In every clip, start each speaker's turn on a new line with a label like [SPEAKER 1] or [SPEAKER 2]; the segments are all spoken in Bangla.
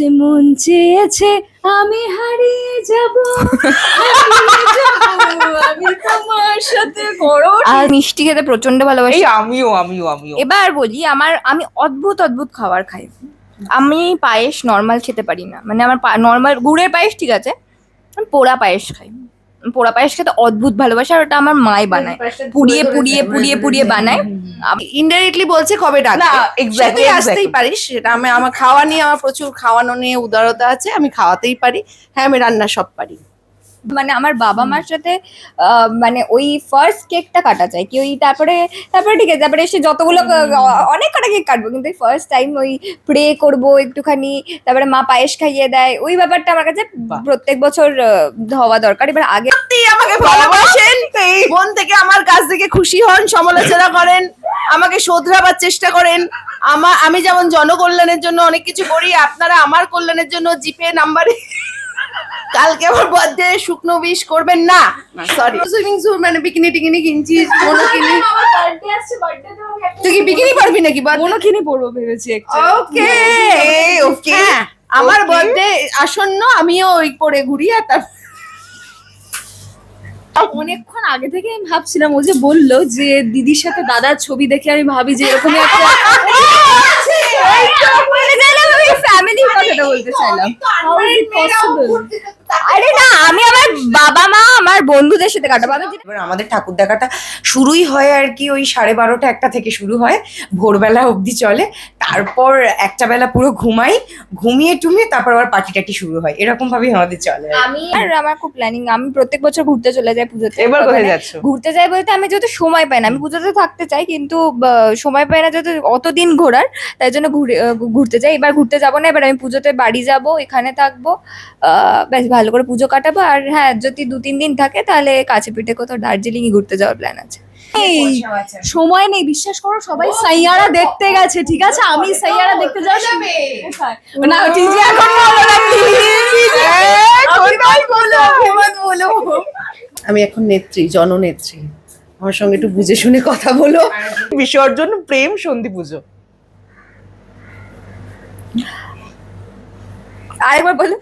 [SPEAKER 1] যে মন চেয়েছে আমি হারিয়ে যাব। আমি তোমার সাথে করো
[SPEAKER 2] আর মিষ্টি খেতে প্রচণ্ড ভালোবাসি।
[SPEAKER 3] এই আমিও আমিও আমিও।
[SPEAKER 2] এবার বলি আমার আমি অদ্ভুত অদ্ভুত খাবার খাই। আমি পায়েস নর্মাল খেতে পারি না। মানে আমার নর্মাল গুড়ের পায়েস ঠিক আছে আমি পোড়া পায়েস খাই। পোড়া পায়েস খেতে অদ্ভুত ভালোবাসি আর ওটা আমার মাই বানায়। পুড়িয়ে পুড়িয়ে পুড়িয়ে পুড়িয়ে বানায়।
[SPEAKER 4] ইনডাইরেক্টলি বলছে কবে ডাকবে?
[SPEAKER 3] না,
[SPEAKER 4] আসতেই পারিস সেটা আমি আমার খাওয়া নিয়ে আমার প্রচুর খাওয়ানো নিয়ে উদারতা আছে আমি খাওয়াতেই পারি। হ্যাঁ আমি রান্না সব পারি।
[SPEAKER 2] মানে আমার বাবা মার সাথে মানে ওই ফার্স্ট কেকটা কাটা চাই কি ওই তারপরে তারপরে ঠিক আছে তারপরে এসে যতগুলো অনেক কটা কেক কাটবো কিন্তু ফার্স্ট টাইম ওই প্রে করব একটুখানি তারপরে মা পায়েস খাইয়ে দেয় ওই ব্যাপারটা আমার কাছে প্রত্যেক বছর হওয়া দরকার। এবার আগে
[SPEAKER 4] আমাকে ভালোবাসেন মন থেকে আমার কাছ থেকে খুশি হন সমালোচনা করেন আমাকে শোধরাবার চেষ্টা করেন। আমার আমি যেমন জনকল্যাণের জন্য অনেক কিছু করি আপনারা আমার কল্যাণের জন্য জিপে নাম্বারে কালকে আমার বার্থডে শুকনো বিষ করবেন না। সরি সুইমিং স্যুট মানে বিকিনি টিকিনি কিনছিস কোনো। কিনি তুই কি বিকিনি পারবি নাকি?
[SPEAKER 1] কোনো কিনে পড়ব ভেবেছি একটা
[SPEAKER 4] ওকে
[SPEAKER 3] ওকে
[SPEAKER 4] হ্যাঁ আমার. বার্থডে আসন্ন আমিও ওই পরে ঘুরি আর তার
[SPEAKER 1] অনেকক্ষণ আগে থেকে আমি ভাবছিলাম ও যে বলল যে দিদির সাথে দাদার ছবি দেখে আমি ভাবি যে এরকমই একটা
[SPEAKER 2] ফ্যামিলি কথাটা বলতে চাইলাম? আরে না আমি আমার বাবা মা আমার বন্ধুদের সাথে কাটাবো। আমি
[SPEAKER 3] এবার আমাদের ঠাকুর দেখাটা শুরুই হয় আর কি ওই সাড়ে বারোটা একটা থেকে শুরু হয় ভোরবেলা অবধি চলে। তারপর একটা বেলা পুরো ঘুমাই ঘুমিয়ে টুমিয়ে তারপর আবার পার্টি টাটি শুরু হয়। এরকম ভাবেই আমাদের চলে
[SPEAKER 2] আমি আর আমার খুব প্ল্যানিং আমি প্রত্যেক বছর ঘুরতে চলে যাই পুজোতে।
[SPEAKER 3] এবার কোথায়
[SPEAKER 2] মানে
[SPEAKER 3] যাচ্ছ?
[SPEAKER 2] ঘুরতে যাই বলতে আমি যেহেতু সময় পাই না আমি পুজোতে থাকতে চাই কিন্তু সময় পাই না যেহেতু অতদিন ঘোরার তাই জন্য ঘুরে ঘুরতে যাই। এবার ঘুরতে যাব না এবার আমি পুজোতে বাড়ি যাব এখানে থাকব। আহ, বেশ ভালো করে পুজো কাটাবো। আর হ্যাঁ যদি দু তিন দিন থাকে তাহলে কাছে পিঠে কোথাও দার্জিলিং ঘুরতে যাওয়ার প্ল্যান আছে।
[SPEAKER 1] এই সময় নেই বিশ্বাস করো সবাই সাইয়ারা দেখতে গেছে ঠিক আছে? আমি সাইয়ারা দেখতে যাব না টিজি এখন বলো না
[SPEAKER 4] আমি এখন নেত্রী জননেত্রী। আমার সঙ্গে একটু বুঝে শুনে কথা বলো।
[SPEAKER 3] বিসর্জন প্রেম সন্ধি পুজো।
[SPEAKER 2] আরেকবার বলো।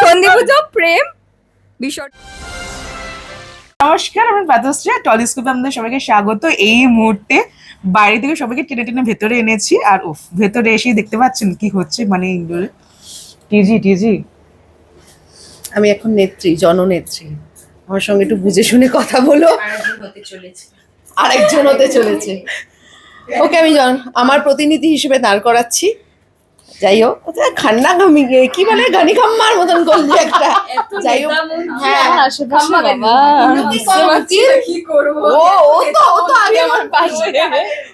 [SPEAKER 2] সন্ধি পুজো প্রেম বিসর্জন।
[SPEAKER 3] নমস্কার আমি পাতশ্রী টলিস্কোপে আপনাদের সবাইকে স্বাগত। এই মুহূর্তে বাইরে থেকে সবাইকে টেনে টেনে ভেতরে এনেছি। আর উফ ভেতরে এসেই দেখতে পাচ্ছেন কি হচ্ছে মানে ইনডোরে টিজি টিজি।
[SPEAKER 4] আমি এখন নেত্রী জননেত্রী। আমার সঙ্গে একটু বুঝে শুনে কথা বলো। আরেকজন হতে চলেছে। ওকে আমি জন আমার প্রতিনিধি হিসেবে দাঁড় করাচ্ছি। যাই হোক কোথায় খান্না গামি কি? বলে? গানি খাম্মার মতন করলি একটা যাই হোক হ্যাঁ পারছি। ও ও তো ও তো আগে আমার পাশে।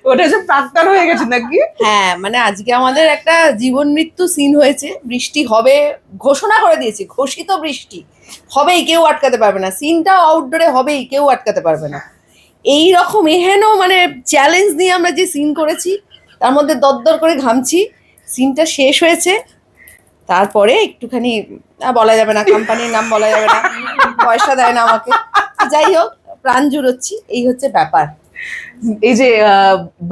[SPEAKER 3] ওটা যে প্রাক্তন হয়ে গেছে নাকি?
[SPEAKER 4] হ্যাঁ মানে আজকে আমাদের একটা জীবন মৃত্যু সিন হয়েছে। বৃষ্টি হবে ঘোষণা করে দিয়েছে ঘোষিত বৃষ্টি। হবেই কেউ আটকাতে পারবে না। সিনটা আউটডোরে হবেই কেউ আটকাতে পারবে না। এই রকম এহেন মানে চ্যালেঞ্জ নিয়ে আমরা যে সিন করেছি তার মধ্যে দরদর করে ঘামছি। সিনটা শেষ হয়েছে। তারপরে একটুখানি বলা যাবে না কোম্পানির নাম বলা যাবে না পয়সা দেয় না আমাকে। যাই হোক প্রাণ জুড়োচ্ছি এই হচ্ছে ব্যাপার।
[SPEAKER 3] এই যে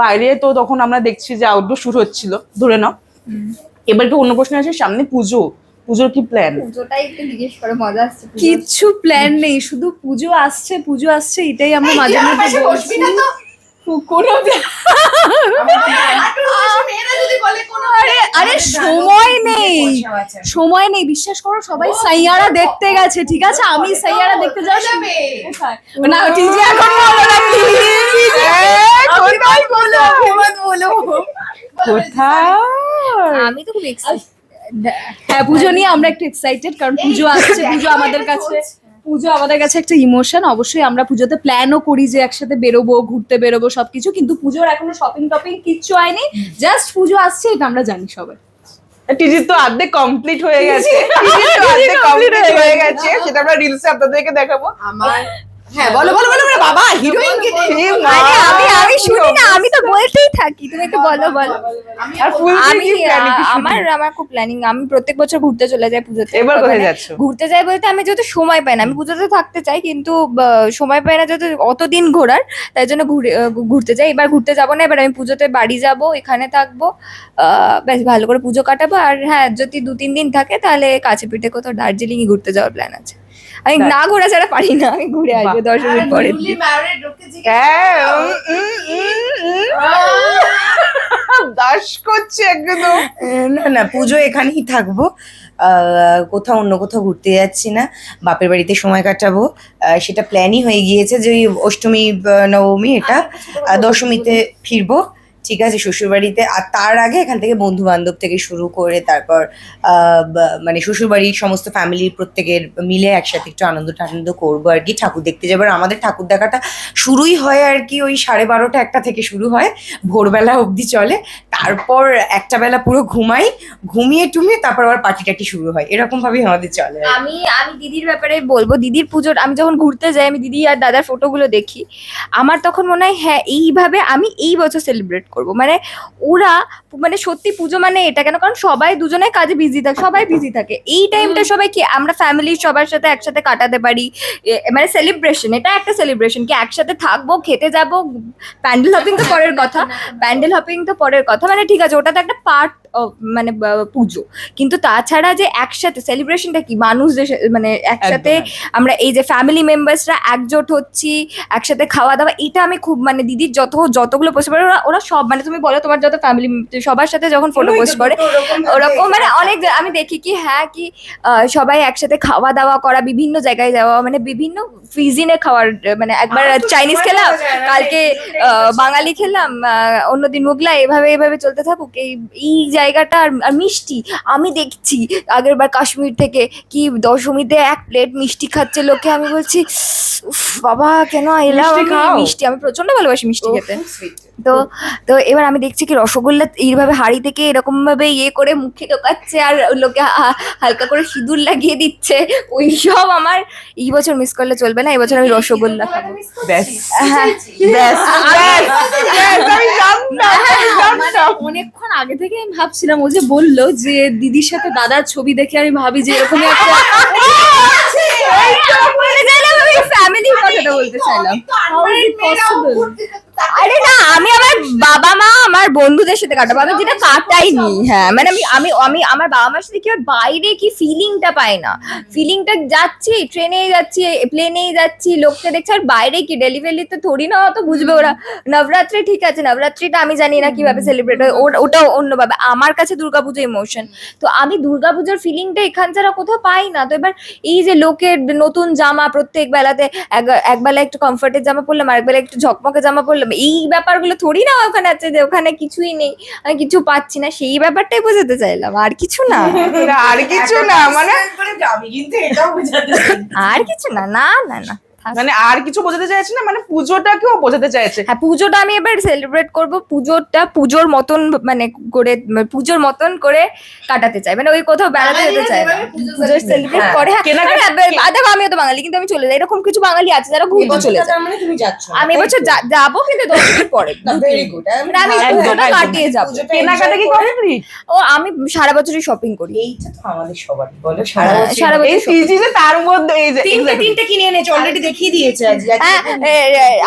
[SPEAKER 3] বাইরে তো তখন আমরা দেখছি যে আউটডোর শুরু হচ্ছিল ধরে নাও। এবার একটু অন্য প্রশ্ন আছে সামনে পুজো। পুজোর কি প্ল্যান
[SPEAKER 2] পুজোটাই একটু জিজ্ঞেস করে মজা আসছে
[SPEAKER 1] কিচ্ছু প্ল্যান নেই শুধু পুজো আসছে পুজো আসছে এটাই আমরা মাঝে মধ্যে বলছি কোনো plan- আরে আরে সময় নেই সময় নেই বিশ্বাস করো সবাই সাইয়ারা দেখতে গেছে ঠিক আছে আমি সাইয়ারা দেখতে যাচ্ছি কোথায়? না টিজি এখন
[SPEAKER 3] কোথায়
[SPEAKER 2] আমি তো খুব এক্সাইটেড
[SPEAKER 1] হ্যাঁ পুজো নিয়ে আমরা একটু এক্সাইটেড কারণ পুজো আসছে পুজো আমাদের কাছে পুজো আমাদের কাছে একটা ইমোশন অবশ্যই আমরা পুজোতে প্ল্যানও করি যে একসাথে বেরোবো ঘুরতে বেরোবো সবকিছু কিন্তু পুজোর এখনও শপিং টপিং কিচ্ছু হয়নি জাস্ট পুজো আসছে এটা আমরা জানি সবাই।
[SPEAKER 3] টিজির তো অর্ধেক কমপ্লিট হয়ে গেছে। টিজির তো অর্ধেক কমপ্লিট হয়ে গেছে। সেটা আমরা রিলসে আপনাদেরকে দেখাবো।
[SPEAKER 4] আমার হ্যাঁ বলো বলো বলো বলো, বাবা হিরোইন কে
[SPEAKER 2] আরে আমি আমি শুনি না আমি তো বলতেই থাকি তুমি একটু বলো বলো। আমি
[SPEAKER 5] কি প্ল্যানিং
[SPEAKER 2] আহ, আমার আমার খুব প্ল্যানিং আমি প্রত্যেক বছর ঘুরতে চলে যাই পুজোতে।
[SPEAKER 5] এবার কোথায়
[SPEAKER 2] মানে
[SPEAKER 5] যাচ্ছ?
[SPEAKER 2] ঘুরতে যাই বলতে আমি যেহেতু সময় পাই না আমি পুজোতে থাকতে চাই কিন্তু সময় পাই না যেহেতু অতদিন ঘোরার তাই জন্য ঘুরে ঘুরতে যাই। এবার ঘুরতে যাব না এবার আমি পুজোতে বাড়ি যাব এখানে থাকব আহ, বেশ ভালো করে পুজো কাটাবো। আর হ্যাঁ যদি দু তিন দিন থাকে তাহলে কাছে পিঠে কোথাও দার্জিলিংয়ে ঘুরতে যাওয়ার প্ল্যান আছে। আমি না ঘোরা ছাড়া পারি না আমি ঘুরে আসব। দশ মিনিট পরের দিন
[SPEAKER 5] হ্যাঁ। দাস করছে একদম।
[SPEAKER 3] না না পুজো এখানেই থাকব। কোথাও অন্য কোথাও ঘুরতে যাচ্ছি না। বাপের বাড়িতে সময় কাটাবো। সেটা প্ল্যানই হয়ে গিয়েছে যে ওই অষ্টমী নবমী এটা দশমীতে ফিরবো। ঠিক আছে, শ্বশুরবাড়িতে, আর তার আগে এখান থেকে বন্ধু বান্ধব থেকে শুরু করে তারপর মানে শ্বশুরবাড়ির সমস্ত ফ্যামিলির প্রত্যেকের মিলে একসাথে একটু আনন্দ টানন্দ করব আর কি ঠাকুর দেখতে যাব। আর আমাদের ঠাকুর দেখাটা শুরুই হয় আর কি ওই সাড়ে বারোটা একটা থেকে শুরু হয়, ভোরবেলা অবধি চলে। তারপর একটা বেলা পুরো ঘুমাই, ঘুমিয়ে টুমিয়ে তারপর আবার পার্টি টাটি শুরু হয়। এরকম ভাবেই আমাদের চলে
[SPEAKER 2] আমি আমি দিদির ব্যাপারে বলব, দিদির পুজোর, আমি যখন ঘুরতে যাই, আমি দিদি আর দাদার ফটোগুলো দেখি, আমার তখন মনে হয় হ্যাঁ এইভাবে আমি এই বছর সেলিব্রেট করব। মানে ওরা মানে সত্যি পুজো মানে এটা কেন? কারণ সবাই দুজনে কাজে বিজি থাকে সবাই বিজি থাকে। এই টাইমটা সবাই কি আমরা ফ্যামিলি সবার সাথে একসাথে কাটাতে পারি? মানে সেলিব্রেশন এটা একটা সেলিব্রেশন কি একসাথে থাকব খেতে যাব প্যান্ডেল হপিং তো পরের কথা। প্যান্ডেল হপিং তো পরের কথা। মানে ঠিক আছে ওটা তো একটা পার্ট মানে পুজো। কিন্তু তাছাড়া যে একসাথে সেলিব্রেশনটা কি? মানুষ যে মানে একসাথে আমরা এই যে ফ্যামিলি মেম্বার্সরা একজোট হচ্ছি একসাথে খাওয়া দাওয়া এটা আমি খুব মানে দিদির যত যতগুলো পোস্ট ওরা ওরা সব মানে তুমি বলো তোমার যত ফ্যামিলি সবার সাথে যখন ফটো পোস্ট করে ওরকম মানে অনেক আমি দেখি কি হ্যাঁ কি সবাই একসাথে খাওয়া দাওয়া করা বিভিন্ন জায়গায় যাওয়া মানে বিভিন্ন ফিজিনে খাওয়ার মানে একবার চাইনিজ খেলাম কালকে। বাঙালি খেলাম অন্যদিন মুগলা এভাবে এভাবে চলতে থাকুক এই এই জায়গাটা আর মিষ্টি আমি দেখছি আগের বার কাশ্মীর থেকে কি দশমীতে এক প্লেট মিষ্টি খাচ্ছে লোকে আমি বলছি উফ বাবা কেন এলাম
[SPEAKER 5] মিষ্টি
[SPEAKER 2] আমি? প্রচণ্ড ভালোবাসি মিষ্টি খেতে তো তো এবার আমি দেখছি কি রসগোল্লা এইভাবে হাড়ি থেকে এরকম ভাবে ইয়ে করে মুখে ঢোকাচ্ছে আর লোকে হালকা করে সিঁদুর লাগিয়ে দিচ্ছে। ওই সব আমার এই বছর মিস করলে চলবে না এবছর আমি রসগোল্লা খাব।
[SPEAKER 5] ব্যাস।
[SPEAKER 2] হ্যাঁ।
[SPEAKER 5] জানতাম
[SPEAKER 1] অনেকক্ষণ আগে থেকে আমি ভাবছিলাম ও যে বলল যে দিদির সাথে দাদার ছবি দেখে আমি ভাবি যে এরকম একটা
[SPEAKER 2] ফ্যামিলির কথাটা বলতে চাইলাম? আরে না আমি আমার বাবা মা আমার বন্ধুদের সাথে কাটাবো। আমি যেটা কাটাইনি হ্যাঁ মানে আমি আমি আমি আমার বাবা মার সাথে কি হয়, বাইরে কি ফিলিংটা পাই না। ফিলিংটা যাচ্ছি ট্রেনে যাচ্ছি প্লেনেই যাচ্ছি, লোককে দেখছি, আর বাইরে কি ডেলিভারিতে থোড়ি না অত বুঝবে ওরা। নবরাত্রি ঠিক আছে, নবরাত্রিটা আমি জানি না কীভাবে সেলিব্রেট হয় ওটাও অন্যভাবে। আমার কাছে দুর্গাপুজো ইমোশন তো আমি দুর্গাপুজোর ফিলিংটা এখান ছাড়া কোথাও পাই না। তো এবার এই যে লোকের নতুন জামা, প্রত্যেক বেলাতে এক- একবেলা একটু কমফর্টের জামা পরলাম আরেকবেলা একটু ঝকমকে জামা পরলাম, এই ব্যাপারগুলো থোড়ি না ওখানে আছে যে ওখানে কিছুই নেই আমি কিছু পাচ্ছি না সেই ব্যাপারটাই বোঝাতে চাইলাম আর কিছু না
[SPEAKER 5] আর কিছু না মানে।
[SPEAKER 2] আর কিছু না না না না।
[SPEAKER 5] মানে আর কিছু বোঝাতে চাইছে না মানে পুজোটাকেও বোঝাতে চাইছে।
[SPEAKER 2] হ্যাঁ পুজোটা আমি এবার সেলিব্রেট করব পুজোটা পুজোর মতন মানে করে মানে পুজোর মতন করে কাটাতে চাই। মানে ওই কোথাও বেড়াতে যেতে চাই পুজো সেলিব্রেট
[SPEAKER 3] হ্যাঁ।
[SPEAKER 2] করে। হ্যাঁ
[SPEAKER 5] কেনাকাটা-
[SPEAKER 2] দেখো আমিও তো বাঙালি কিন্তু আমি চলে যাই। এরকম কিছু বাঙালি আছে যারা ঘুরতে চলে যায়।
[SPEAKER 3] মানে তুমি যাচ্ছ।
[SPEAKER 2] আমি এবছর? যাব কিন্তু দশ দিন পরে।
[SPEAKER 3] very
[SPEAKER 2] মানে আমি পুজোটা কাটিয়ে যাব।
[SPEAKER 5] কেনাকাটা কি
[SPEAKER 3] করে-
[SPEAKER 2] ও আমি সারা বছরই শপিং করি।
[SPEAKER 3] এইটা তো আমাদের সবারই বলো। সারা
[SPEAKER 2] হ্যাঁ,
[SPEAKER 3] বছর
[SPEAKER 2] সারা
[SPEAKER 5] এই সিজনে তার মধ্যে এই যে
[SPEAKER 3] তিনটে তিনটে কিনে এনেছে অলরেডি দেখিয়ে দিয়েছে
[SPEAKER 2] হ্যাঁ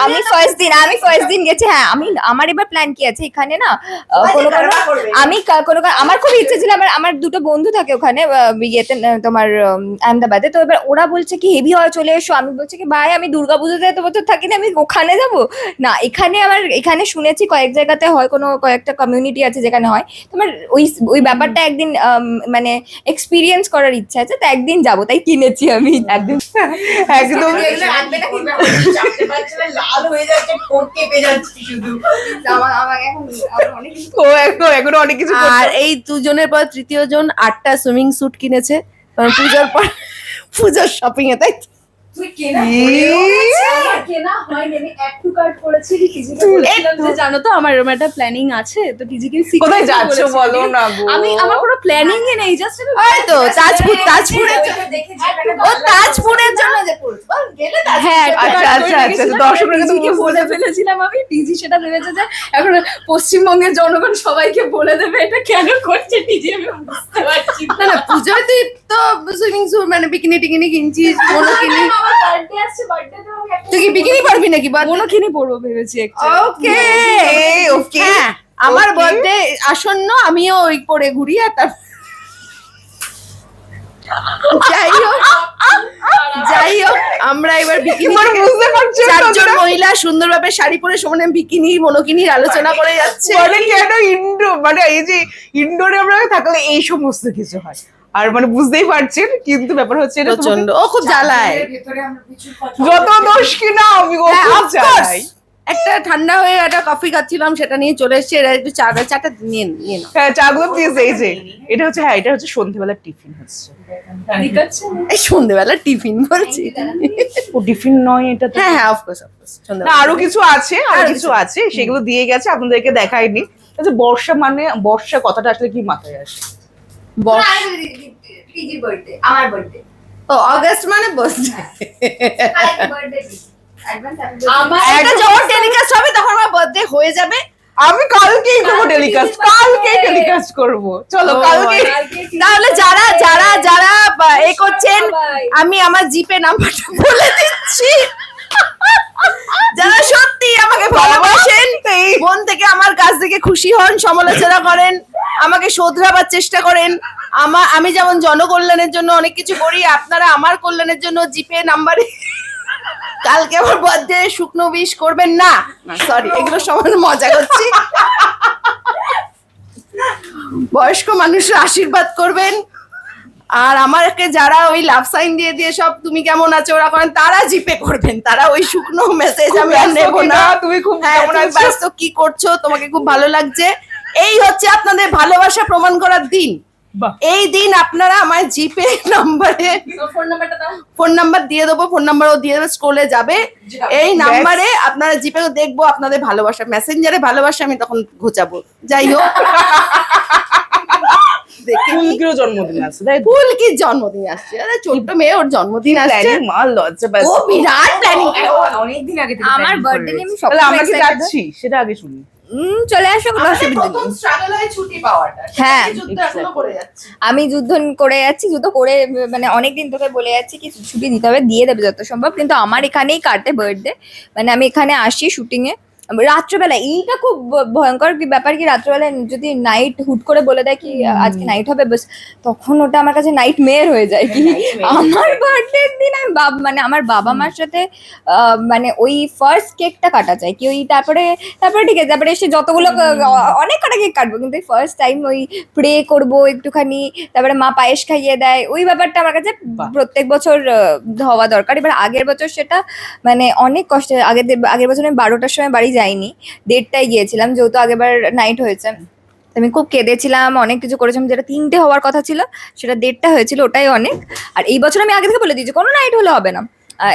[SPEAKER 2] আমি ফার্স্ট দিন আমি ফার্স্ট দিন গেছি হ্যাঁ আমি আমার এবার প্ল্যান কি আছে? এখানে না কোনো কোনো আমি কোনো আমার খুব ইচ্ছে ছিল আমার আমার দুটো বন্ধু থাকে ওখানে ইয়েতে তোমার আহমেদাবাদে। তো এবার ওরা বলছে কি হেভি হয় চলে এসো। আমি বলছি কি ভাই আমি দুর্গা পুজোতে এত বছর থাকি না আমি ওখানে যাব? না এখানে আমার এখানে শুনেছি কয়েক জায়গাতে হয় কোনো কয়েকটা কমিউনিটি আছে যেখানে হয়। তোমার ওই ওই ব্যাপারটা একদিন মানে এক্সপিরিয়েন্স করার ইচ্ছা আছে তো একদিন যাব তাই কিনেছি আমি।
[SPEAKER 5] একদিন একদম। একদম
[SPEAKER 3] লাল হয়ে যাচ্ছে ঠোঁট কেঁপে যাচ্ছে শুধু।
[SPEAKER 2] আমার- এখন অনেক কিছু
[SPEAKER 5] ও এখন এখন অনেক কিছু
[SPEAKER 4] আর এই দুজনের পর তৃতীয় জন আটটা সুইমিং স্যুট কিনেছে। কারণ পূজার পর পূজার শপিং এ তাই তো?
[SPEAKER 1] আমার কেনা হয়নি আমি এক টু কার্ড করেছি টিজিকে বলেছিলাম যে জানো তো আমার এরকম একটা প্ল্যানিং আছে তো টিজিকে
[SPEAKER 5] কোথায় যাচ্ছ বলো না
[SPEAKER 1] আমি আমার কোনো প্ল্যানিং নেই জাস্ট
[SPEAKER 4] ওই তো তাজপুর তাজপুরের ও তাজপুরের জন্য যে করেছে? বল, গেলে তাজপুর
[SPEAKER 1] হ্যাঁ
[SPEAKER 5] আচ্ছা, আচ্ছা, আচ্ছা,
[SPEAKER 1] বলে ফেলেছিলাম আমি টিজি সেটা ভেবেছে যে এখন পশ্চিমবঙ্গের জনগণ সবাইকে বলে দেবে এটা কেন করছে? টিজি আমি বুঝতে পারছি
[SPEAKER 4] না। তুই তো সুইমিং স্যুট মানে বিকিনি টিকিনি কিনছিস কোনো। কিনি তুই কি বিকিনি পারবি নাকি? বাদ
[SPEAKER 1] কোনো কিনি পরবো ভেবেছি
[SPEAKER 4] ওকে
[SPEAKER 5] ওকে
[SPEAKER 4] হ্যাঁ আমার. বার্থডে আসন্ন আমিও ওই পরে ঘুরি আর তার যাই হোক যাই হোক আমরা এবার বিকিনি
[SPEAKER 5] বুঝতে পারছ
[SPEAKER 4] চারজন মহিলা সুন্দরভাবে শাড়ি পরে সমানে বিকিনি মনোকিনির আলোচনা করে যাচ্ছে।
[SPEAKER 5] মানে কেন ইন্ডো মানে এই যে ইন্ডোরে আমরা থাকলে এই সমস্ত কিছু হয়। আর মানে বুঝতেই পারছেন কিন্তু ব্যাপার হচ্ছে এটা
[SPEAKER 4] প্রচণ্ড ও খুব জ্বালায়।
[SPEAKER 5] যত দোষ কিনা আমি ও খুব
[SPEAKER 4] course. একটা ঠান্ডা হয়ে একটা কফি খাচ্ছিলাম সেটা নিয়ে চলে এসেছে এরা একটু চা চাটা নিয়ে নিয়ে নাও।
[SPEAKER 5] হ্যাঁ চাগুলো প্লিজ এই যে এটা হচ্ছে হ্যাঁ এটা হচ্ছে সন্ধ্যেবেলার টিফিন হচ্ছে।
[SPEAKER 1] ঠিক আছে
[SPEAKER 4] এই সন্ধ্যেবেলা টিফিন বলছি।
[SPEAKER 5] ও টিফিন নয় এটা তো?
[SPEAKER 4] হ্যাঁ হ্যাঁ অফকোর্স অফকোর্স
[SPEAKER 5] না আরও কিছু আছে
[SPEAKER 4] আরও
[SPEAKER 5] কিছু আছে সেগুলো দিয়ে গেছে আপনাদেরকে দেখাইনি। আচ্ছা বর্ষা মানে বর্ষা কথাটা আসলে কি মাথায় আসে?
[SPEAKER 2] আমার বার্থডে
[SPEAKER 4] ও অগস্ট মানে
[SPEAKER 2] বার্থডে
[SPEAKER 1] আমার
[SPEAKER 4] এটা যখন টেলিকাস্ট হবে তখন আমার বার্থডে হয়ে যাবে।
[SPEAKER 5] আমি কালকেই করব টেলিকাস্ট কালকেই টেলিকাস্ট করব। চলো কালকে
[SPEAKER 4] তাহলে যারা যারা যারা এ করছেন আমি আমার জিপে নাম্বারটা বলে দিচ্ছি। যারা সত্যি আমাকে ভালোবাসেন মন থেকে আমার কাছ থেকে খুশি হন সমালোচনা করেন আমাকে শোধরাবার চেষ্টা করেন। আমার আমি যেমন জনকল্যাণের জন্য অনেক কিছু করি আপনারা আমার কল্যাণের জন্য জিপে নাম্বারে কালকে আমার বার্থডে শুকনো বিষ করবেন না। সরি এগুলো সমান মজা করছি। বয়স্ক মানুষরা আশীর্বাদ করবেন। আর আমাকে যারা ওই লাভ সাইন দিয়ে দিয়ে সব তুমি কেমন আছো ওরা করেন তারা জিপে করবেন তারা ওই শুকনো মেসেজ আমি আর নেব না।
[SPEAKER 5] তুমি খুব
[SPEAKER 4] হ্যাঁ
[SPEAKER 5] কেমন
[SPEAKER 4] তুমি
[SPEAKER 5] আছো?
[SPEAKER 4] ব্যস্ত কি করছ? তোমাকে খুব ভালো লাগছে। এই হচ্ছে আপনাদের ভালোবাসা প্রমাণ করার দিন। এই দিন আপনারা আমার জিপে নাম্বারে
[SPEAKER 1] ফোন নাম্বারটা দাও।
[SPEAKER 4] ফোন নাম্বার দিয়ে দেবো ফোন নাম্বারও দিয়ে দেবো স্কুলে যাবে। এই নাম্বারে আপনারা জিপে দেখব আপনাদের ভালোবাসা। মেসেঞ্জারে ভালোবাসা আমি তখন ঘোচাবো। যাই হোক। দেখে
[SPEAKER 5] জন্মদিন আছে তাই তো?
[SPEAKER 4] ফুল কি জন্মদিন আসছে। আরে ছোট্ট মেয়ে ওর জন্মদিন আসছে।
[SPEAKER 5] মা লজ্জা পাচ্ছে।
[SPEAKER 4] ও বিরাট প্ল্যানিং
[SPEAKER 3] অনেকদিন আগে থেকে
[SPEAKER 2] আমার বার্থডে নিয়ে আমি সব
[SPEAKER 5] আমরা কি যাচ্ছি সেটা আগে শুনি।
[SPEAKER 2] চলে আসো কোনো অসুবিধা নেই।
[SPEAKER 4] ছুটি পাওয়াটা।
[SPEAKER 2] হ্যাঁ। আমি যুদ্ধ করে যাচ্ছি যুদ্ধ করে মানে অনেকদিন তোকে বলে যাচ্ছি কি ছুটি দিতে হবে দিয়ে দেবে যত সম্ভব। কিন্তু আমার এখানেই কাটে বার্থডে মানে আমি এখানে আসি শুটিং এ রাত্রেবেলা এইটা খুব ভয়ঙ্কর কি ব্যাপার কি রাত্রেবেলা যদি নাইট হুট করে বলে দেয় কি আজকে নাইট হবে বাস তখন ওটা আমার কাছে নাইট মেয়ের হয়ে যায় কি। আমার বার্থডে দিন আমি বাবা মানে আমার বাবা মার সাথে মানে ওই ফার্স্ট কেকটা কাটা যায় কি ওই তারপরে তারপরে ঠিক আছে তারপরে এসে যতগুলো অনেক কটা কেক কাটবো কিন্তু ফার্স্ট টাইম ওই প্রে করব একটুখানি তারপরে মা পায়েস খাইয়ে দেয় ওই ব্যাপারটা আমার কাছে প্রত্যেক বছর হওয়া দরকার। এবার আগের বছর সেটা মানে অনেক কষ্টে আগের আগের বছর আমি বারোটার সময় বাড়ি যাইনি, দেড়টায় গিয়েছিলাম, যেহেতু আগেবার নাইট হয়েছে। আমি খুব কেঁদেছিলাম, অনেক কিছু করেছিলাম, যেটা তিনটে হওয়ার কথা ছিল, সেটা দেড়টা হয়েছিল, ওটাই অনেক। আর এই বছর আমি আগে থেকে বলে দিয়েছি, কোনো নাইট হলে হবে না।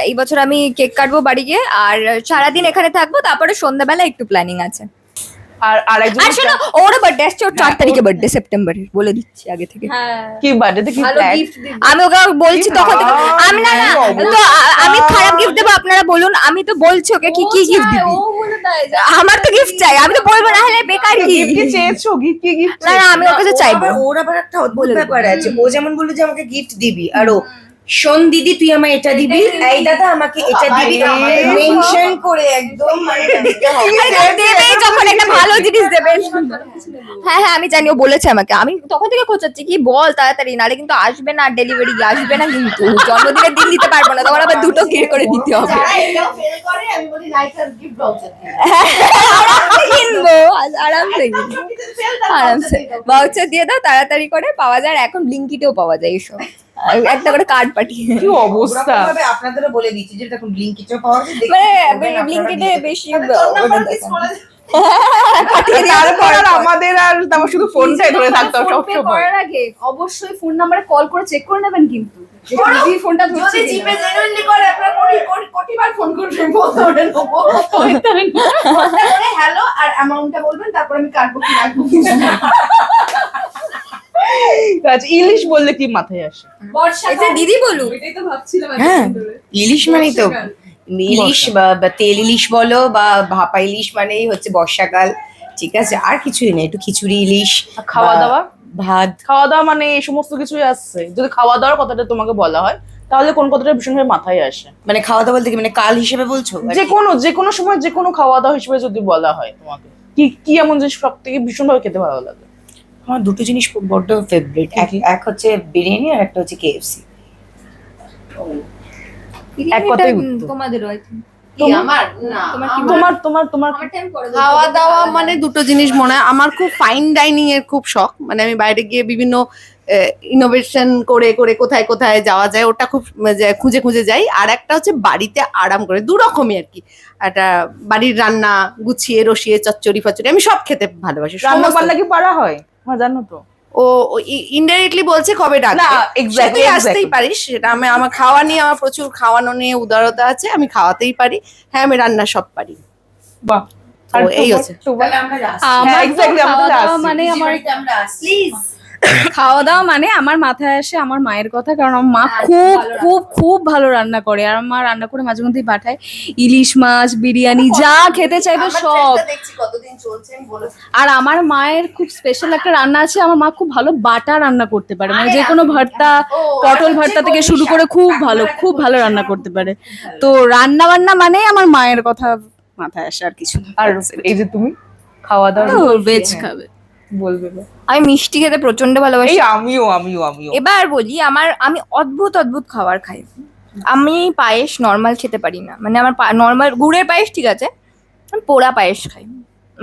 [SPEAKER 2] এই বছর আমি কেক কাটবো বাড়ি গিয়ে, আর সারাদিন এখানে থাকব, তারপরে সন্ধ্যাবেলা একটু প্ল্যানিং আছে।
[SPEAKER 5] আর আর একজন
[SPEAKER 2] আর শোনো ওর বার্থডে আসছে ওর চার
[SPEAKER 5] হ্যাঁ,
[SPEAKER 2] তারিখে বার্থডে সেপ্টেম্বরের বলে দিচ্ছি আগে থেকে।
[SPEAKER 1] হ্যাঁ।
[SPEAKER 5] কি বার্থডে কি?
[SPEAKER 1] গিফট
[SPEAKER 2] আমি ওকে বলছি
[SPEAKER 5] কি
[SPEAKER 2] তখন থেকে আমি না না
[SPEAKER 5] হ্যাঁ,
[SPEAKER 2] তো আমি খারাপ গিফট দেবো আপনারা বলুন আমি তো বলছি ওকে কি কি গিফট দিবি। আমার তো গিফট চাই আমি তো বলব না হলে বেকার কি
[SPEAKER 5] কি? চেয়েছো? গিফট কি গিফট
[SPEAKER 2] না না আমি ওর কাছে চাইব।
[SPEAKER 3] ওর আবার একটা অদ্ভুত ব্যাপার আছে ও যেমন বলল যে আমাকে গিফট দিবি আর ও শোন দিদি তুই আমায় এটা দিবি? এই দাদা আমাকে এটা দিবি মেনশন করে একদম মানে
[SPEAKER 2] যখন একটা ভালো জিনিস দেবে। হ্যাঁ হ্যাঁ আমি জানি ও বলেছে আমাকে। আমি তখন থেকে খোঁচাচ্ছি কি বল তাড়াতাড়ি নালে কিন্তু আসবে না ডেলিভারি আসবে না কিন্তু। জন্মদিনের দিন দিতে পারব না তখন আবার দুটো কে করে দিতে হবে। আরামসে কিনবো আরামসে আরামসে। ভাউচার দিয়ে দাও। তাড়াতাড়ি করে পাওয়া যায় আর এখন ব্লিঙ্কিটেও পাওয়া যায় এসব। একটা করে কার্ড পাঠিয়ে
[SPEAKER 5] কি অবস্থা
[SPEAKER 3] আপনাদেরও বলে দিচ্ছি যে দেখুন ব্লিঙ্কিটও পাওয়া যায়
[SPEAKER 2] মানে ব্লিঙ্কিটে বেশি
[SPEAKER 5] তারপর আমাদের আর আমার শুধু ফোনটাই ধরে থাকতে হবে
[SPEAKER 1] ফোন করার আগে অবশ্যই ফোন নাম্বারে কল করে চেক করে নেবেন কিন্তু দিদি ফোনটা ধরছে
[SPEAKER 4] যদি জিপে জেনুইনলি করে আপনার কোটি কোটিবার ফোন করবেন বলতে হ্যালো আর অ্যামাউন্টটা বলবেন তারপর আমি কাটবো কি রাখব।
[SPEAKER 5] আচ্ছা ইলিশ বললে কি মাথায় আসে?
[SPEAKER 2] এটা দিদি বলুক।
[SPEAKER 3] হ্যাঁ ইলিশ মানেই তো। ইলিশ বা তেল ইলিশ বলো বা ভাপা ইলিশ মানেই হচ্ছে বর্ষাকাল। ঠিক আছে আর কিছুই নেই একটু খিচুড়ি ইলিশ
[SPEAKER 5] খাওয়া দাওয়া?
[SPEAKER 3] ভাত।
[SPEAKER 5] খাওয়া দাওয়া মানে এই সমস্ত কিছুই আসছে। যদি খাওয়া দাওয়ার কথাটা তোমাকে বলা হয় তাহলে কোন কথাটা ভীষণভাবে মাথায় আসে?
[SPEAKER 3] মানে খাওয়া দাওয়া বলতে কি মানে কাল হিসেবে বলছো?
[SPEAKER 5] যে কোনো যে কোনো সময় যে কোনো খাওয়া দাওয়া হিসেবে যদি বলা হয় তোমাকে কি কি এমন জিনিস সব থেকে ভীষণভাবে খেতে ভালো লাগে?
[SPEAKER 3] আমার দুটো জিনিস বড্ড ফেভারিট এক এক হচ্ছে বিরিয়ানি আর একটা হচ্ছে কেএফসি
[SPEAKER 5] এক উত্তর।
[SPEAKER 2] তোমাদের তোমার
[SPEAKER 5] তোমার তোমার
[SPEAKER 4] খাওয়া দাওয়া মানে দুটো জিনিস মনে হয়। আমার খুব ফাইন ডাইনিং এর খুব শখ। মানে আমি বাইরে গিয়ে বিভিন্ন ইনোভেশন করে করে কোথায় কোথায় যাওয়া যায় ওটা খুব খুঁজে খুঁজে যাই। আর একটা হচ্ছে বাড়িতে আরাম করে দু রকমই আর কি। একটা বাড়ির রান্না গুছিয়ে রসিয়ে চচ্চড়ি ফচ্চড়ি আমি সব খেতে ভালোবাসি।
[SPEAKER 5] রান্না বান্না কি পারা হয়? জানো তো।
[SPEAKER 4] ও ইনডাইরেক্টলি বলছে কবে ডাকবে।
[SPEAKER 5] না,
[SPEAKER 4] তুই আসতেই পারিস সেটা আমি আমার খাওয়া নিয়ে আমার প্রচুর খাওয়ানো নিয়ে উদারতা আছে আমি খাওয়াতেই পারি। হ্যাঁ আমি রান্না সব পারি।
[SPEAKER 5] বাহ।
[SPEAKER 4] এই হচ্ছে।
[SPEAKER 5] হ্যাঁ।
[SPEAKER 1] মানে আমার
[SPEAKER 3] প্লিজ
[SPEAKER 1] খাওয়া দাওয়া মানে আমার মাথায় আসে আমার মায়ের কথা কারণ আমার মা খুব খুব খুব ভালো রান্না করে। আর আমার রান্না করে মাঝে মধ্যেই পাঠায় ইলিশ মাছ বিরিয়ানি যা খেতে চাইবে সব। আর আমার মায়ের খুব স্পেশাল একটা রান্না আছে আমার মা খুব ভালো বাটা রান্না করতে পারে। মানে যে কোনো ভর্তা পটল ভর্তা থেকে শুরু করে খুব ভালো খুব ভালো রান্না করতে পারে। তো রান্না বান্না মানেই আমার মায়ের কথা মাথায় আসে আর কিছু
[SPEAKER 5] আর এই যে তুমি খাওয়া দাওয়া
[SPEAKER 1] ভেজ খাবে।
[SPEAKER 5] বলবে
[SPEAKER 2] আমি মিষ্টি খেতে প্রচণ্ড ভালোবাসি।
[SPEAKER 5] এই আমিও আমিও আমিও।
[SPEAKER 2] এবার বলি আমার আমি অদ্ভুত অদ্ভুত খাবার খাই। আমি পায়েস নর্মাল খেতে পারি না। মানে আমার নর্মাল গুড়ের পায়েস ঠিক আছে আমি পোড়া পায়েস খাই।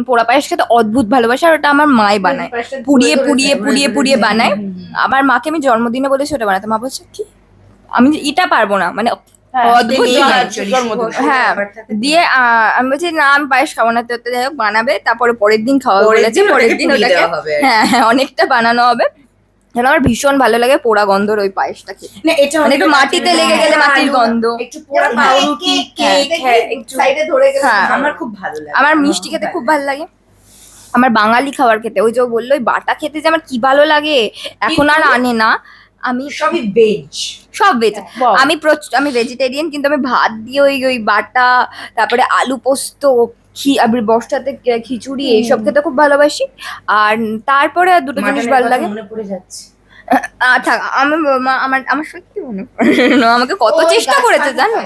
[SPEAKER 2] পোড়া পায়েস খেতে অদ্ভুত ভালোবাসি আর ওটা আমার মাই বানায়। পুড়িয়ে পুড়িয়ে পুড়িয়ে পুড়িয়ে বানায়। আমার মাকে আমি জন্মদিনে বলেছি ওটা বানাতে। মা বলছে কি? আমি এটা পারব না। মানে
[SPEAKER 5] হ্যাঁ, actually, জন্মদিন।
[SPEAKER 2] হ্যাঁ দিয়ে আমি বলছি না আমি পায়েস খাব না তো যাই হোক বানাবে তারপরে পরের দিন খাওয়া বলেছে পরের দিন ওটাকে হ্যাঁ হ্যাঁ অনেকটা বানানো হবে। যেন আমার ভীষণ ভালো লাগে পোড়া গন্ধর ওই পায়েসটা
[SPEAKER 3] এটা
[SPEAKER 2] মানে একটু মাটিতে লেগে গেলে মাটির গন্ধ।
[SPEAKER 3] একটু পোড়া পাউরুটি কেক হ্যাঁ একটু
[SPEAKER 4] সাইডে ধরে গেলে
[SPEAKER 2] হ্যাঁ।
[SPEAKER 3] আমার খুব ভালো লাগে।
[SPEAKER 2] আমার মিষ্টি খেতে খুব ভালো লাগে। আমার বাঙালি খাবার খেতে ওই যে বলল ওই বাটা খেতে যে আমার কি ভালো লাগে? এখন আর আনে না। আমি
[SPEAKER 3] সবই ভেজ
[SPEAKER 2] সব ভেজ আমি প্রচ- আমি ভেজিটেরিয়ান কিন্তু আমি ভাত দিয়ে ওই ওই বাটা তারপরে আলু পোস্ত খি আবার বর্ষাতে খিচুড়ি এইসব খেতে খুব ভালোবাসি। আর তারপরে আর দুটো জিনিস ভালো লাগে।
[SPEAKER 3] মনে পড়ে যাচ্ছে।
[SPEAKER 2] আহ, থাক আমি মা- আমার আমার সত্যি মনে পড়ে আমাকে কত চেষ্টা করেছে জানো?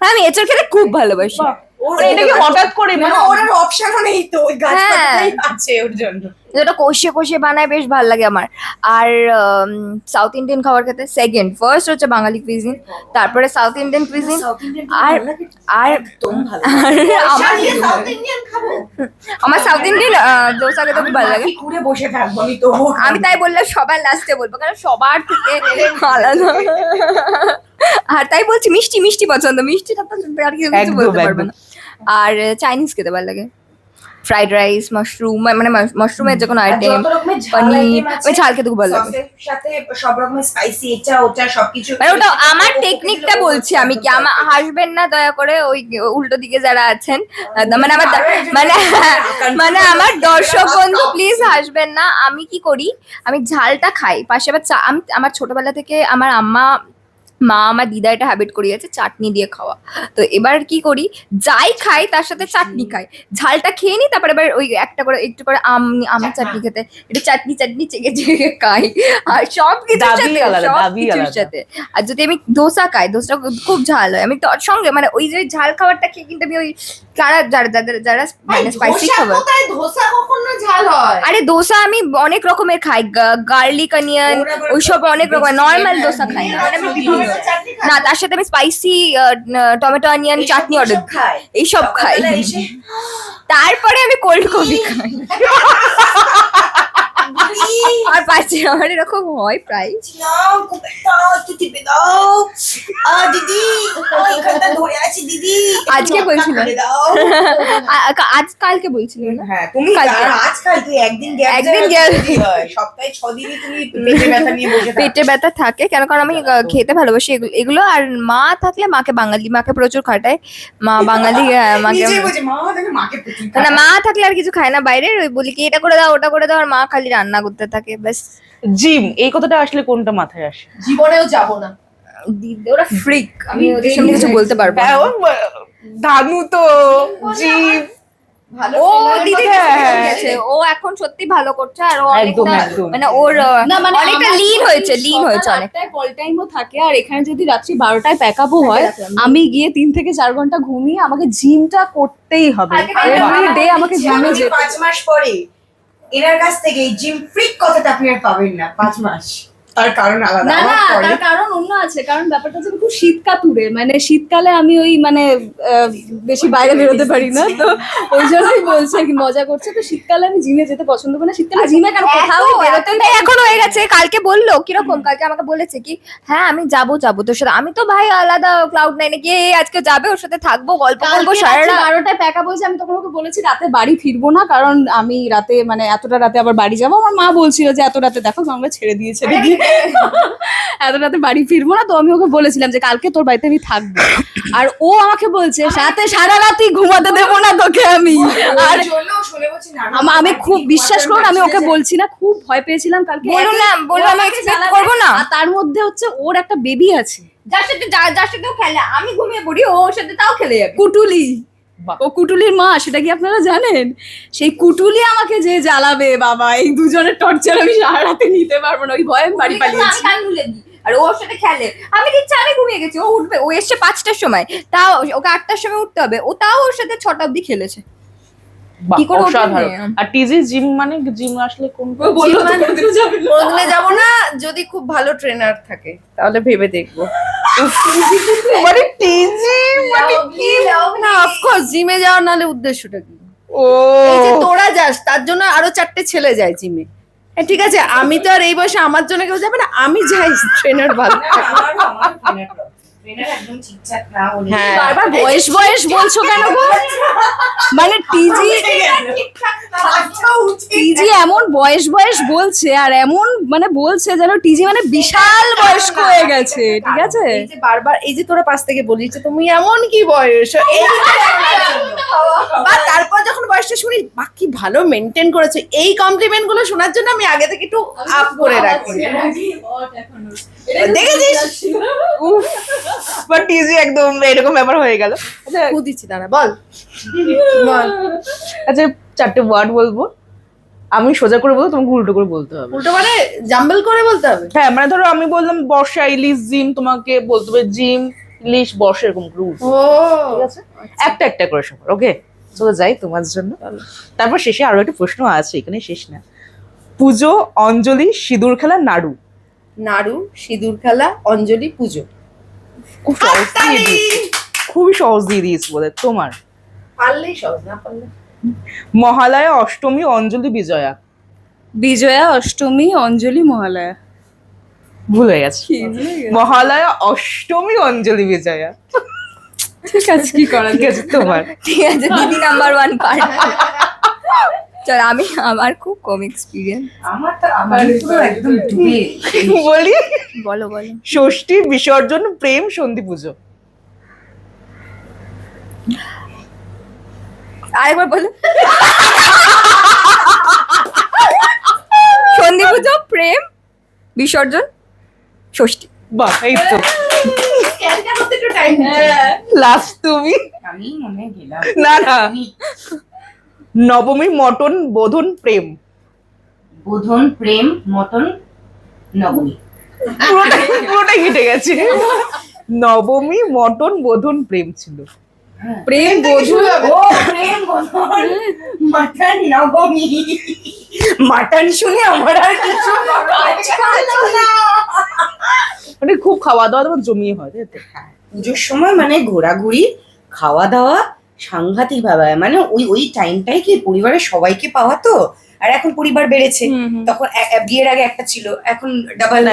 [SPEAKER 2] হ্যাঁ আমি এঁচড় খেতে খুব ভালোবাসি।
[SPEAKER 5] হঠাৎ করে মানে
[SPEAKER 3] মানে ওর অপশনও নেই তো ওই গাছ
[SPEAKER 2] হ্যাঁ।
[SPEAKER 3] আছে ওর জন্য।
[SPEAKER 2] যেটা কষিয়ে কষিয়ে বানায় বেশ ভালো লাগে আমার। আর সাউথ ইন্ডিয়ান খাবার খেতে সেকেন্ড ফার্স্ট হচ্ছে বাঙালি কুইজিন তারপরে সাউথ ইন্ডিয়ান কুইজিন আর আর আমার
[SPEAKER 4] সাউথ ইন্ডিয়ান
[SPEAKER 2] আমার সাউথ ইন্ডিয়ান দোসা খেতে খুব ভালো লাগে।
[SPEAKER 3] বসে থাকব আমি তো
[SPEAKER 2] আমি তাই বললাম সবার লাস্টে বলব কারণ সবার থেকে আলাদা। আর তাই বলছি মিষ্টি মিষ্টি পছন্দ। মিষ্টিটা তো আর কিছু কিছু বলতে পারবে না। আর চাইনিজ খেতে ভালো লাগে। ফ্রাইড রাইস মাশরুম মানে মাশরুমের যে কোনো আইটেম পনির
[SPEAKER 3] আছে,
[SPEAKER 2] আমি ঝাল খেতে খুব ভালো লাগে।
[SPEAKER 3] সাথে সব রকমের স্পাইসি এটা ওটা সবকিছু
[SPEAKER 2] মানে ওটা আমার টেকনিকটা বলছি আমি কি আমার হাসবেন না দয়া করে ওই উল্টো দিকে যারা আছেন মানে আমার মানে মানে আমার দর্শক বন্ধু প্লিজ হাসবেন না আমি কি করি আমি ঝালটা খাই পাশে আবার আমি আমার ছোটবেলা থেকে আমার আম্মা মা আমার দিদা এটা হ্যাবিট করিয়েছে চাটনি দিয়ে খাওয়া। তো এবার কি করি যাই খাই তার সাথে চাটনি খাই। ঝালটা খেয়ে নি তারপরে এবার ওই একটা করে একটু করে আম আমের চাটনি খেতে। একটু চাটনি চাটনি চেকে চেকে খাই। আর সব
[SPEAKER 5] দাবি
[SPEAKER 2] সাথে আর যদি আমি দোসা খাই দোসা খুব ঝাল হয়। আমি তোর সঙ্গে মানে ওই যে ঝাল খাবারটা খেয়ে কিন্তু আমি ওই যারা যারা যারা যারা মানে স্পাইসি খাবার
[SPEAKER 4] ধোসা কখনো ঝাল হয়?
[SPEAKER 2] আরে দোসা আমি অনেক রকমের খাই। গার্লিক অনিয়ন ওইসব অনেক রকম নর্মাল দোসা খাই না। মানে আমি না তার সাথে আমি spicy tomato onion chutney order
[SPEAKER 3] এইসব
[SPEAKER 2] খাই তারপরে আমি কোল্ড কফি খাই। আর না। আমার এরকম হয় প্রায়।
[SPEAKER 3] দিদি ধরে আছি দিদি।
[SPEAKER 2] আজকে বলছিল। আজ কালকে বলছিলে না?
[SPEAKER 3] হ্যাঁ তুমি
[SPEAKER 2] কালকে।
[SPEAKER 3] আজকাল তুই একদিন
[SPEAKER 2] একদিন
[SPEAKER 3] একদিন
[SPEAKER 2] gap।
[SPEAKER 3] গ্যাপ। সপ্তাহে ছ দিনই তুমি পেটে ব্যথা নিয়ে বসে
[SPEAKER 2] পেটে ব্যথা থাকে কেন? কারণ আমি খেতে ভালোবাসি এগুলো আর মা থাকলে মাকে বাঙালি মাকে প্রচুর খাটায়। মা বাঙালি মাকে না মা থাকলে আর কিছু খায় না বাইরে ওই বলি কি এটা করে দাও ওটা করে দাও। আর মা খালি রান্না করতে থাকে ব্যাস।
[SPEAKER 5] জিম এই কথাটা আসলে কোনটা মাথায় আসে?
[SPEAKER 4] জীবনেও যাব না।
[SPEAKER 2] ওরা ফ্রিক আমি ওদের সামনে কিছু বলতে পারব না।
[SPEAKER 5] হ্যাঁ ও ধানু তো জিম।
[SPEAKER 2] ও দিদি
[SPEAKER 4] কথা
[SPEAKER 5] হ্যাঁ,
[SPEAKER 2] আছে ও এখন সত্যি ভালো করছে আর ও অনেকটা মানে ওর
[SPEAKER 1] না মানে
[SPEAKER 2] অনেকটা লিন হয়েছে লিন হয়েছে অনেক।
[SPEAKER 1] কল টাইমও থাকে আর এখানে যদি রাত্রি বারোটায় প্যাক আপও হয় আমি গিয়ে তিন থেকে চার ঘণ্টা ঘুমিয়ে আমাকে জিমটা করতেই হবে। এভরি ডে আমাকে জিমে যেতে
[SPEAKER 3] পাঁচ মাস পরে এনার কাছ থেকে এই জিম ফ্রিক কথাটা আপনি আর পাবেন না পাঁচ মাস। তার কারণ আলাদা।
[SPEAKER 1] না না তার কারণ অন্য আছে কারণ ব্যাপারটা হচ্ছে খুব শীতকাতুরে। মানে শীতকালে আমি ওই মানে আহ, বেশি বাইরে বেরোতে পারি না তো ওই জন্যই বলছে আর কি মজা করছে। তো শীতকালে আমি জিমে যেতে পছন্দ করি না শীতকালে জিমে কেন কোথাও বেরোতে
[SPEAKER 2] এখন হয়ে গেছে কালকে বলল কীরকম? কালকে আমাকে বলেছে কি হ্যাঁ আমি যাব যাব তোর সাথে। আমি তো ভাই আলাদা ক্লাউড নাইনে গিয়ে এই আজকে যাবে ওর সাথে থাকব গল্প করব সারা রাত।
[SPEAKER 1] বারোটায় প্যাক হয়েছে আমি তখন ওকে বলেছি রাতে বাড়ি ফিরবো না কারণ আমি রাতে মানে এতটা রাতে আবার বাড়ি যাব। আমার মা বলছিল যে এত রাতে দেখো আমরা ছেড়ে দিয়েছে এত রাতে বাড়ি ফিরবো না তো আমি ওকে বলেছিলাম যে কালকে তোর বাড়িতে আমি থাকব আর ও আমাকে বলছে সাথে সারা রাতই ঘুমাতে দেবো না তোকে আমি আর আমা- খুব বিশ্বাস করুন আমি ওকে
[SPEAKER 3] বলছে?
[SPEAKER 1] না খুব ভয় পেয়েছিলাম কালকে
[SPEAKER 2] আমি
[SPEAKER 1] আমাকে
[SPEAKER 2] expect করব না।
[SPEAKER 1] আর তার মধ্যে হচ্ছে ওর একটা বেবি আছে
[SPEAKER 2] যার সাথে যার সাথেও খেলে আমি ঘুমিয়ে পড়ি ও ওর সাথে তাও খেলে যাবে
[SPEAKER 1] কুটুলি। ও কুটুলির মা সেটা কি আপনারা জানেন? সেই কুটুলি আমাকে যে জ্বালাবে বাবা এই দুজনের টর্চার আমি সারা রাতে নিতে পারব না ওই ভয়ে বাড়ি পালিয়েছি।
[SPEAKER 2] আর ওর সাথে খেলে। আমি দিচ্ছি আমি ঘুমিয়ে গেছি ও উঠবে ও এসছে পাঁচটার সময়। তাও ওকে আটটার সময় উঠতে হবে ও তাও ওর সাথে ছটা অব্দি খেলেছে। কি করে
[SPEAKER 5] অসাধারণ। আর টিজি জিম মানে জিম আসলে কোন
[SPEAKER 1] বলল তো যাবে না।
[SPEAKER 4] কোনদিনে যাব না যদি খুব ভালো ট্রেনার থাকে তাহলে ভেবে দেখব।
[SPEAKER 5] মানে টিজি মানে কি?
[SPEAKER 4] না অফকোর্স জিমে যাওয়ার নালে উদ্দেশ্যটা কি?
[SPEAKER 5] ও।
[SPEAKER 4] এই যে তোরা যাস তার জন্য আরও চারটে ছেলে যায় জিমে। ঠিক আছে আমি তো আর এই বয়সে আমার জন্য কেউ যাবে না আমি যাই ট্রেনার ভালো হ্যাঁ।
[SPEAKER 1] বারবার বয়স বয়স বলছো কেন গো? মানে টিজি
[SPEAKER 3] আচ্ছা,
[SPEAKER 1] এমন বয়স বয়স বলছে আর এমন মানে বলছে যেন টিজি মানে বিশাল বয়স্ক হয়ে গেছে ঠিক আছে?
[SPEAKER 4] বারবার এই যে তোরা পাশ থেকে বলিস যে তুমি এমন কি বয়স? এই বা তারপর যখন বয়সটা শুনি বা কি ভালো মেনটেন করেছ। এই কমপ্লিমেন্টগুলো শোনার জন্য আমি আগে থেকে একটু আপ করে রাখি। দেখেছিস?
[SPEAKER 5] উফ। বাট টিজি একদম এরকম ব্যাপার হয়ে গেল। আচ্ছা
[SPEAKER 4] দিচ্ছি দাঁড়া বল। বল।
[SPEAKER 5] আচ্ছা চারটে ওয়ার্ড বলব। আমি সোজা করে বলব তোমাকে উল্টো করে বলতে হবে।
[SPEAKER 4] উল্টো মানে জাম্বল করে বলতে হবে?
[SPEAKER 5] হ্যাঁ মানে ধরো আমি বললাম বর্ষা ইলিশ জিম তোমাকে বলতে হবে জিম ইলিশ বর্ষা এরকম করে উল্টো ঠিক আছে? একটা একটা করে সবার ওকে চলে যাই তোমার জন্য। তারপর শেষে আরও একটা প্রশ্ন আছে এখানে শেষ না। পুজো অঞ্জলি সিঁদুর খেলা নাড়ু।
[SPEAKER 4] নাড়ু সিঁদুর খেলা অঞ্জলি পুজো।
[SPEAKER 5] খুব সহজ দিয়ে দিয়েছি। খুবই সহজ দিয়ে দিয়েছি বলে তোমার?
[SPEAKER 4] পারলেই সহজ না পারলে?
[SPEAKER 5] মহালয়া অষ্টমী অঞ্জলি বিজয়া।
[SPEAKER 1] বিজয়া অষ্টমী অঞ্জলি মহালয়া।
[SPEAKER 5] ভুলে গেছি। মহালয়া অষ্টমী অঞ্জলি বিজয়া।
[SPEAKER 1] ঠিক আছে কি করা
[SPEAKER 5] ঠিক আছে তোমার।
[SPEAKER 2] ঠিক আছে দিদি নাম্বার ওয়ান পার্ট চল আমি আমার খুব কম এক্সপিরিয়েন্স
[SPEAKER 3] আমার তো আমার পুরো একদম ডুবে
[SPEAKER 5] বলি?
[SPEAKER 2] বলো বলো।
[SPEAKER 5] ষষ্ঠী বিসর্জন প্রেম সন্ধি পুজো।
[SPEAKER 2] আরেকবার বলো। সন্ধি পুজো প্রেম বিসর্জন ষষ্ঠী।
[SPEAKER 5] বাহ এই তো।
[SPEAKER 4] টাইম
[SPEAKER 5] লাস্ট তুমি।
[SPEAKER 3] আমি মনে গেলাম।
[SPEAKER 5] না না। নবমী মটন বোধন প্রেম।
[SPEAKER 3] বোধন প্রেম মটন নবমী।
[SPEAKER 5] পুরোটাই পুরোটাই কেটে গেছে। নবমী মটন বোধন প্রেম ছিল।
[SPEAKER 1] প্রেম বধু
[SPEAKER 3] ও প্রেম বোধন মটন নবমী। মাটন শুনে আমার আর কিছু
[SPEAKER 5] মানে খুব খাওয়া দাওয়া তোমার জমিয়ে হয়?
[SPEAKER 3] হ্যাঁ, পুজোর সময় মানে ঘোরাঘুরি খাওয়া দাওয়া সাংঘাতিক ভাবে মানে ওই ওই টাইমটাই কি পরিবারের সবাইকে পাওয়া তো? আর এখন পরিবার বেড়েছে। তখন বিয়ের আগে একটা ছিল এখন ডাবল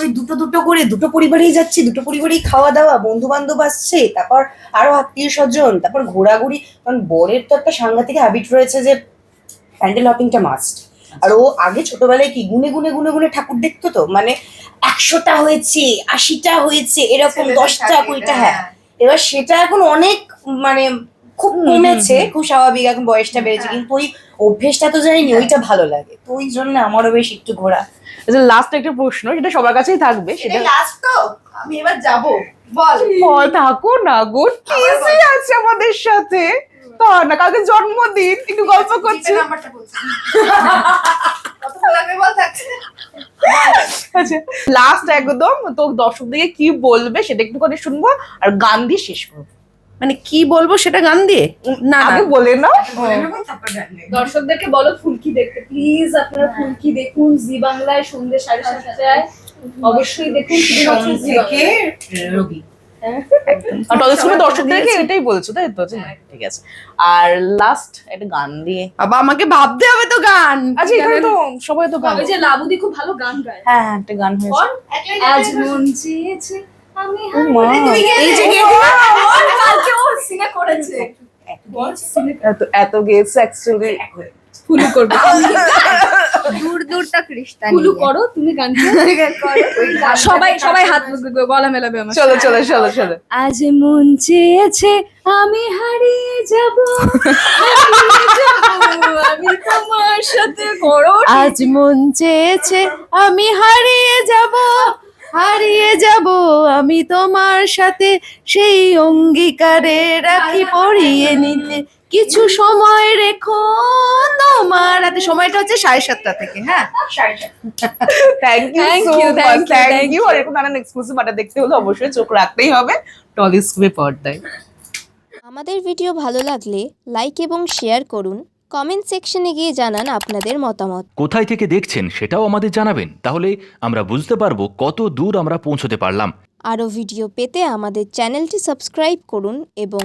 [SPEAKER 3] ওই দুটো দুটো করে দুটো পরিবারেই যাচ্ছি দুটো পরিবারেই খাওয়া দাওয়া বন্ধু বান্ধব আসছে তারপর আরও আত্মীয় স্বজন তারপর ঘোরাঘুরি। কারণ বরের তো একটা সাংঘাতিক হ্যাবিট রয়েছে যে প্যান্ডেল হপিংটা মাস্ট আর ও আগে ছোটবেলায় কি গুনে গুনে গুনে গুনে ঠাকুর দেখতো তো? মানে একশোটা হয়েছে আশিটা হয়েছে এরকম দশটা কুড়িটা হ্যাঁ। এবার সেটা এখন অনেক মানে খুব কমেছে খুব স্বাভাবিক এখন বয়সটা বেড়েছে কিন্তু ওই অভ্যেসটা তো জানি ওইটা ভালো লাগে। তো ওই জন্য আমারও বেশ একটু ঘোরা।
[SPEAKER 5] লাস্ট একটা প্রশ্ন সেটা সবার কাছেই থাকবে সেটা
[SPEAKER 4] লাস্ট তো? আমি এবার যাব। বল।
[SPEAKER 5] থাকো না গো আছে আমাদের সাথে। তা না কালকে জন্মদিন একটু গল্প করছি।
[SPEAKER 4] বল থাকছে
[SPEAKER 5] আচ্ছা লাস্ট একদম তো দর্শকদেরকে কি বলবে সেটা একটুখানি শুনব আর গান দিয়ে শেষ করব।
[SPEAKER 4] মানে কি বলব সেটা গান দিয়ে না না।
[SPEAKER 5] আগে বলে না
[SPEAKER 1] দর্শকদেরকে বলো ফুলকি দেখতে। প্লিজ আপনারা ফুলকি দেখুন জি বাংলায় সন্ধ্যে সাড়ে সাতটায়। অবশ্যই দেখুন শুধুমাত্র
[SPEAKER 3] রবি
[SPEAKER 5] টলিস্কোপে দর্শকদেরকে এটাই বলছো তাই তো? ঠিক আছে। আর লাস্ট একটা গান দিয়ে।
[SPEAKER 4] বাবা আমাকে ভাবতে হবে তো গান।
[SPEAKER 5] আচ্ছা এখানে তো সবাই তো গান।
[SPEAKER 1] ওই যে লাবুদি খুব ভালো গান গায়।
[SPEAKER 5] হ্যাঁ হ্যাঁ, একটা গান হয়েছে।
[SPEAKER 1] বল, আজ মন চেয়েছে আমি এই যে কালকে ও সিনে করেছে।
[SPEAKER 5] এত এত গেছে। অ্যাকচুয়ালি
[SPEAKER 1] ফুলু করবে।
[SPEAKER 2] দূর দূর তক রিশতা
[SPEAKER 1] ফুলু
[SPEAKER 2] নিয়ে।
[SPEAKER 1] করো তুমি গান সবাই সবাই হাত গলা মেলাবে আমার
[SPEAKER 5] চলো চলো চলো চলো।
[SPEAKER 1] আজ মন চেয়েছে আমি হারিয়ে যাব। আমি তোমার সাথে করো
[SPEAKER 4] আজ মন চেয়েছে আমি হারিয়ে যাব। হারিয়ে যাব আমি তোমার সাথে সেই অঙ্গীকারে রাখি পড়িয়ে নিতে। কিছু সময় রেখো তোমার। রাতে সময়টা হচ্ছে সাড়ে সাতটা থেকে হ্যাঁ?
[SPEAKER 5] থ্যাংক ইউ থ্যাংক ইউ আর এরকম নানান এক্সক্লুসিভ আটা দেখতে হলে অবশ্যই চোখ রাখতেই হবে টলিস্কোপে পর্দায়।
[SPEAKER 6] আমাদের ভিডিও ভালো লাগলে লাইক এবং শেয়ার করুন। কমেন্ট সেকশনে গিয়ে জানান আপনাদের মতামত।
[SPEAKER 7] কোথায় থেকে দেখছেন সেটাও আমাদের জানাবেন। তাহলে আমরা বুঝতে পারব কত দূর আমরা পৌঁছতে পারলাম।
[SPEAKER 6] আরও ভিডিও পেতে আমাদের চ্যানেলটি সাবস্ক্রাইব করুন এবং